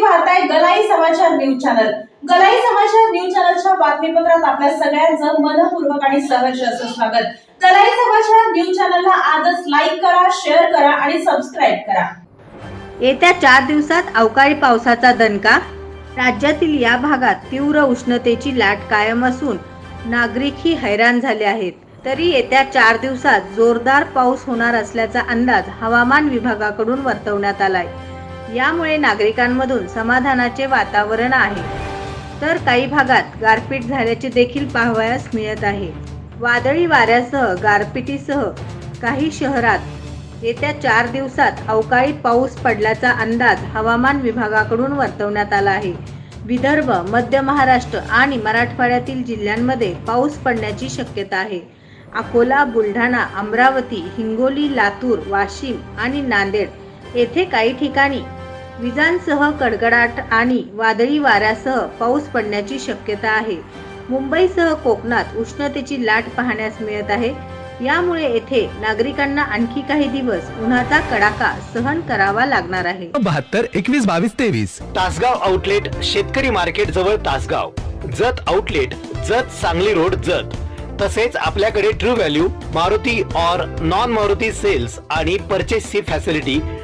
तुम्ही पाहताय गलाई समाचार न्यूज चॅनल. गलाई समाचार न्यूज चॅनलच्या बातमीपत्रात आपल्या सगळ्यांचं मनपूर्वक आणि सहर्ष असं स्वागत. गलाई समाचार न्यूज चॅनलला आजच लाईक करा शेअर करा आणि सबस्क्राईब करा. येत्या चार दिवसात अवकाळी पावसाचा दणका. राज्यातील या भागात तीव्र उष्णतेची लाट कायम असून नागरिकही हैराण झाले आहेत. तरी येत्या चार दिवसात जोरदार पाऊस होणार असल्याचा अंदाज हवामान विभागाकडून वर्तवण्यात आलाय. यामुळे नागरिकांमधून समाधानाचे वातावरण आहे. तर काही भागात गारपीट झाल्याचे देखील पाहावयास मिळत आहे. वादळी वाऱ्यासह गारपिटीसह काही शहरात येत्या चार दिवसात अवकाळी पाऊस पडल्याचा अंदाज हवामान विभागाकडून वर्तवण्यात आला आहे. विदर्भ मध्य महाराष्ट्र आणि मराठवाड्यातील जिल्ह्यांमध्ये पाऊस पडण्याची शक्यता आहे. अकोला बुलढाणा अमरावती हिंगोली लातूर वाशिम आणि नांदेड येथे काही ठिकाणी विजांसह कडकडाट आणि वादळी वाऱ्यासह पाऊस पडण्याची शक्यता आहे. मुंबईसह कोकणात उष्णतेची लाट पाहण्यास मिळत आहे. यामुळे येथे नागरिकांना आणखी काही दिवस उन्हाचा कडाका सहन करावा लागणार आहे. बहात्तर एकवीस बावीस तेवीस. तासगाव आउटलेट शेतकरी मार्केट जवळ Tasgaon. Jat outlet Jat Sangli road Jat. तसेच आपल्याकडे ट्रू व्हॅल्यू मारुती और नॉन मारुती सेल्स आणि परचेसची facility